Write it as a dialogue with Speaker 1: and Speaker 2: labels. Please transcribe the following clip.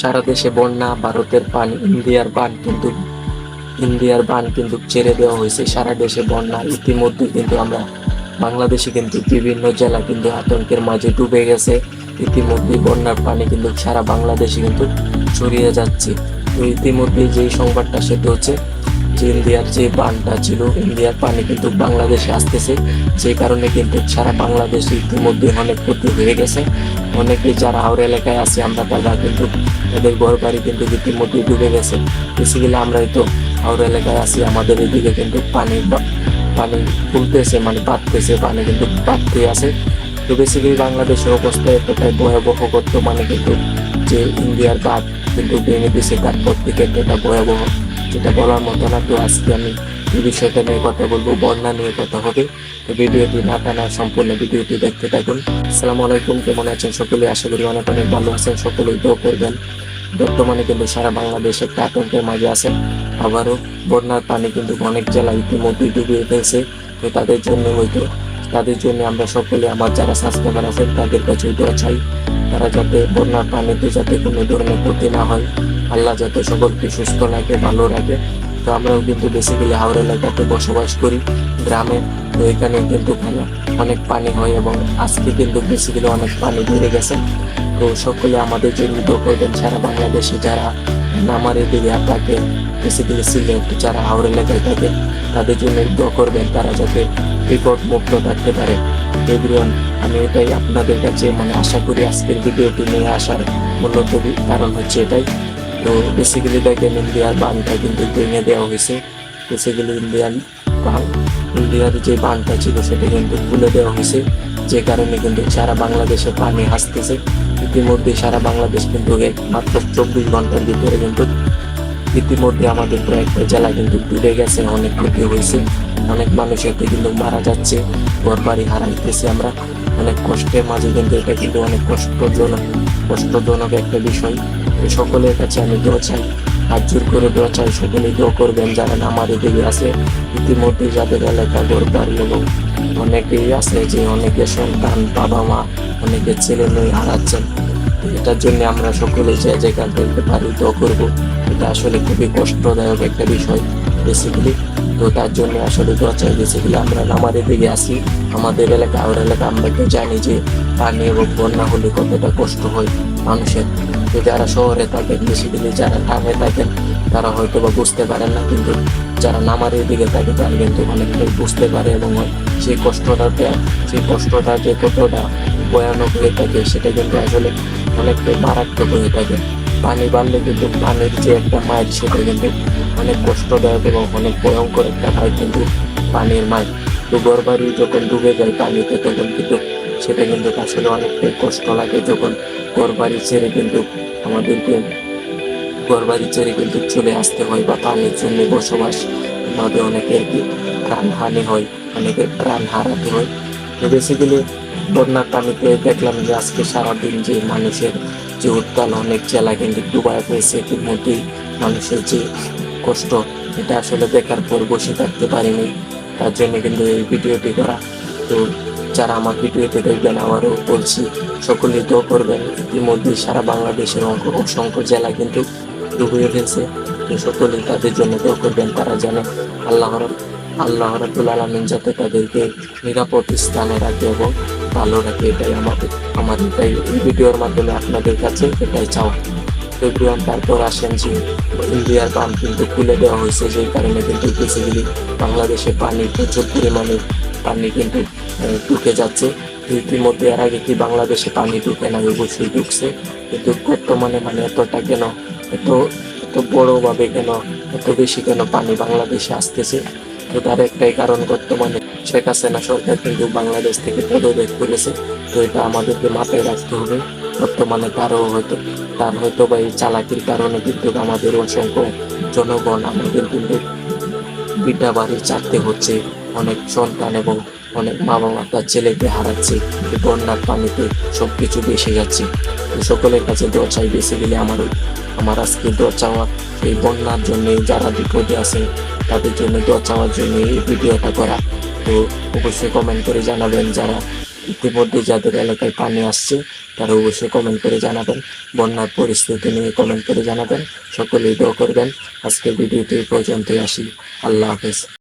Speaker 1: সারা দেশে বন্যা, ভারতের পানি, ইন্ডিয়ার বান কিন্তু, ইন্ডিয়ার বান কিন্তু ছেড়ে দেওয়া হয়েছে। সারা দেশে বন্যা, ইতিমধ্যে কিন্তু আমরা বাংলাদেশে কিন্তু বিভিন্ন জেলা কিন্তু আতঙ্কের মাঝে ডুবে গেছে। ইতিমধ্যে বন্যার পানি কিন্তু সারা বাংলাদেশে কিন্তু ছড়িয়ে যাচ্ছে। তো ইতিমধ্যে যেই সংবাদটা সেটা হচ্ছে যে ইন্ডিয়ার যে বানটা ছিল, ইন্ডিয়ার পানি কিন্তু বাংলাদেশে আসতেছে। যে কারণে কিন্তু সারা বাংলাদেশে ইতিমধ্যে অনেক ক্ষতি হয়ে গেছে। অনেকে যারা হাওড়া এলাকায় আছি, আমরা তারা কিন্তু তাদের ঘর বাড়ি কিন্তু ইতিমধ্যে ডুবে গেছে। বেসিক্যালি আমরা তো আউর এলাকায় আছি, আমাদের এদিকে কিন্তু পানি পানি ফুলতেছে মানে বাঁধতেছে পানি কিন্তু বাঁধতেই আছে। তো বেসিক্যালি বাংলাদেশের অবস্থা এতটাই ভয়াবহ বর্তমানে কিন্তু যে ইন্ডিয়ার বাদ কিন্তু দিয়েছে তারপর থেকে এতটা ভয়াবহ, যেটা বলার মতো না। তো আজকে আমি এই বিষয়টা নিয়ে কথা বলব, বন্যা নিয়ে কথা হবে। তো ভিডিওটি না টানা, সম্পূর্ণ ভিডিওটি দেখতে থাকুন। আসসালামু আলাইকুম, কেমন আছেন সকলে? আশা করি অনেক অনেক ভালো আছেন, সকলেই দোয়া করবেন। বর্তমানে কিন্তু সারা বাংলাদেশ একটা আতঙ্কের মাঝে আছে আবারও বন্যার পানি কিন্তু অনেক জেলা ইতিমধ্যে ডুবিয়ে ফেলছে। তো তাদের জন্য হয়তো তাদের জন্য আমরা সকলে আমার যারা স্বাস্থ্যকর আছেন তাদের কাছে দোয়া চাই। তারা যাতে বন্যার পানিতে যাতে কোনো ধরনের ক্ষতি না হয়। আল্লাহ যাতে সকলকে সুস্থ রাখে, ভালো রাখে। তো আমরাও কিন্তু বেসিক্যালি হাওড়া এলাকাতে বসবাস করি, গ্রামে। তো এখানে কিন্তু অনেক পানি হয় এবং আজকে কিন্তু বেসিক্যালি অনেক পানি বেড়ে গেছে। তো সকলে আমাদের জন্য দোয়া করবেন সারা বাংলাদেশে যারা নামার এদিকে থাকে বেসিক্যালি সিলেট যারা হাওড়া এলাকায় থাকে। তাদের জন্য দোয়া করবেন তারা যাতে বিপদ মুক্ত থাকতে পারে। এভরিওয়ান, আমি এটাই আপনাদের কাছে মানে আশা করি আজকের ভিডিওটি নিয়ে আসার মূলত কারণ হচ্ছে এটাই। তো বেসিক্যালি দেখেন, ইন্ডিয়ার বানটা কিন্তু ভেঙে দেওয়া হয়েছে। বেসিক্যালি ইন্ডিয়ান বান ইন্ডিয়ার যে বানটা ছিল, সেটা কিন্তু খুলে দেওয়া হয়েছে। যে কারণে কিন্তু সারা বাংলাদেশে পানি আসতেছে ইতিমধ্যে সারা বাংলাদেশ কিন্তু মাত্র চব্বিশ ঘণ্টার ভিতরে কিন্তু ইতিমধ্যে আমাদের কয়েকটা জেলা কিন্তু ডুবে গেছে, অনেক ক্ষতি হয়েছে, অনেক মানুষ এতে কিন্তু মারা যাচ্ছে ঘর বাড়ি হারাইতেছি আমরা। অনেক কষ্টের মাঝে কিন্তু এটা কিন্তু অনেক কষ্টজনক কষ্টজনক একটা বিষয়। সকলের কাছে আমি দোয়া চাই, হাত জোর করে দোয়া চাই, সকলেই দোয়া করবেন যারা আমার এদিকে আছে। ইতিমধ্যে যাদের এলাকা ঘর বাড়ি এবং অনেকেই আছে যে অনেকে সন্তান বাবা মা অনেকে ছেলে মেয়ে হারাচ্ছেন। তো এটার জন্য আমরা সকলে যে যেখান থেকে পারি দোয়া করব। এটা আসলে খুবই কষ্টদায়ক একটা বিষয় বেসিক্যালি তো তার জন্য আসলে দোয়া চাই বেসিক্যালি আমরা আমাদের দিকে আসি। আমাদের এলাকা আমার এলাকা আমরা তো জানি যে পানি এবং বন্যা হলে কতটা কষ্ট হয় মানুষের। তো যারা শহরে থাকেন বেসিক্যালি যারা গ্রামে থাকেন, তারা হয়তো বা বুঝতে পারেন না, কিন্তু যারা নামারের দিকে থাকে তারা কিন্তু অনেকটাই বুঝতে পারে এবং সেই কষ্টটাতে সেই কষ্টটা যে কতটা ভয়ানক হয়ে থাকে, সেটা কিন্তু আসলে অনেকটাই মারাত্মক হয়ে থাকে। পানি বাড়লে কিন্তু পানির যে একটা মাইল, সেটা কিন্তু অনেক কষ্টদায়ক এবং অনেক ভয়ঙ্কর একটা হয় কিন্তু পানির মাইল। তো বাড়ি যখন ডুবে যায় পানিতে, তখন কিন্তু সেটা কিন্তু আসলে অনেকটাই কষ্ট লাগে যখন ঘর বাড়ি ছেড়ে কিন্তু আমাদেরকে ঘর বাড়ি ছেড়ে কিন্তু চলে আসতে হয় বা পানির জন্য বসবাস। ভাবে অনেকের প্রাণহানি হয় অনেকের প্রাণ হারাতে হয়। তো বেসিক্যালি বন্যার পানিতে দেখলাম যে আজকে সারাদিন যে মানুষের যে উত্তাল অনেক জেলা কিন্তু ডুবায় পেয়েছে ইতিমধ্যেই মানুষের যে কষ্ট, এটা আসলে দেখার পর বসে থাকতে পারিনি। তার জন্য কিন্তু এই ভিডিওটি করা। তো যারা আমার ভিডিওতে দেখবেন, আবারও বলছি, সকলেই দোয়া করবেন। ইতিমধ্যে সারা বাংলাদেশের অসংখ্য জেলা কিন্তু ডুবিয়ে ফেলছে তো সকলেই তাদের জন্য দোয়া করবেন তারা জানে আল্লাহর আল্লাহ রাবুল আলমিন যাতে তাদেরকে নিরাপদ স্থানে রাখে এবং ভালো রাখে। এটাই আমাদের আমার এটাই এই ভিডিওর মাধ্যমে আপনাদের কাছে এটাই চাও এভরিওয়ান তারপর আসেন যে ইন্ডিয়ার বান কিন্তু খুলে দেওয়া হয়েছে, যেই কারণে কিন্তু বেসিক্যালি বাংলাদেশে পানি প্রচুর পরিমাণে পানি কিন্তু ঢুকে যাচ্ছে। ইতিমধ্যে এর আগে কি বাংলাদেশে পানি ঢুকে না অবশ্যই ঢুকছে। কিন্তু বর্তমানে মানে এতটা কেন এত এত বড়ভাবে কেন, এত বেশি কেন পানি বাংলাদেশে আসতেছে? তো তার একটাই কারণ বর্তমানে শেখ হাসিনা সরকার কিন্তু বাংলাদেশ থেকে পদত্যাগ করেছে। তো এটা আমাদেরকে মাথায় রাখতে হবে। বর্তমানে তারও হয়তো, তার হয়তো বা এই চালাকির কারণে কিন্তু আমাদের অসংখ্য জনগণ আমাদের কিন্তু বিটা বাড়ি চাটতে হচ্ছে। অনেক সন্তান এবং অনেক মা বাবা তার ছেলেকে হারাচ্ছে বন্যার পানিতে সব কিছু বেসে যাচ্ছে সকলের কাছে দোয়া চাই বেসিক্যালি আমার আমার আজকে দোয়া চাওয়া, এই বন্যার জন্য যারা বিপদে আছে, তাদের জন্য দোয়া চাওয়ার জন্য এই ভিডিওটা করা। তো অবশ্যই কমেন্ট করে জানাবেন যারা ইতিমধ্যে যাদের এলাকায় পানি আসছে, তারা অবশ্যই কমেন্ট করে জানাবেন। বন্যার পরিস্থিতি নিয়ে কমেন্ট করে জানাবেন। সকলেই দোয়া করবেন। আজকের ভিডিওটি পর্যন্তই আসি। আল্লাহ হাফেজ।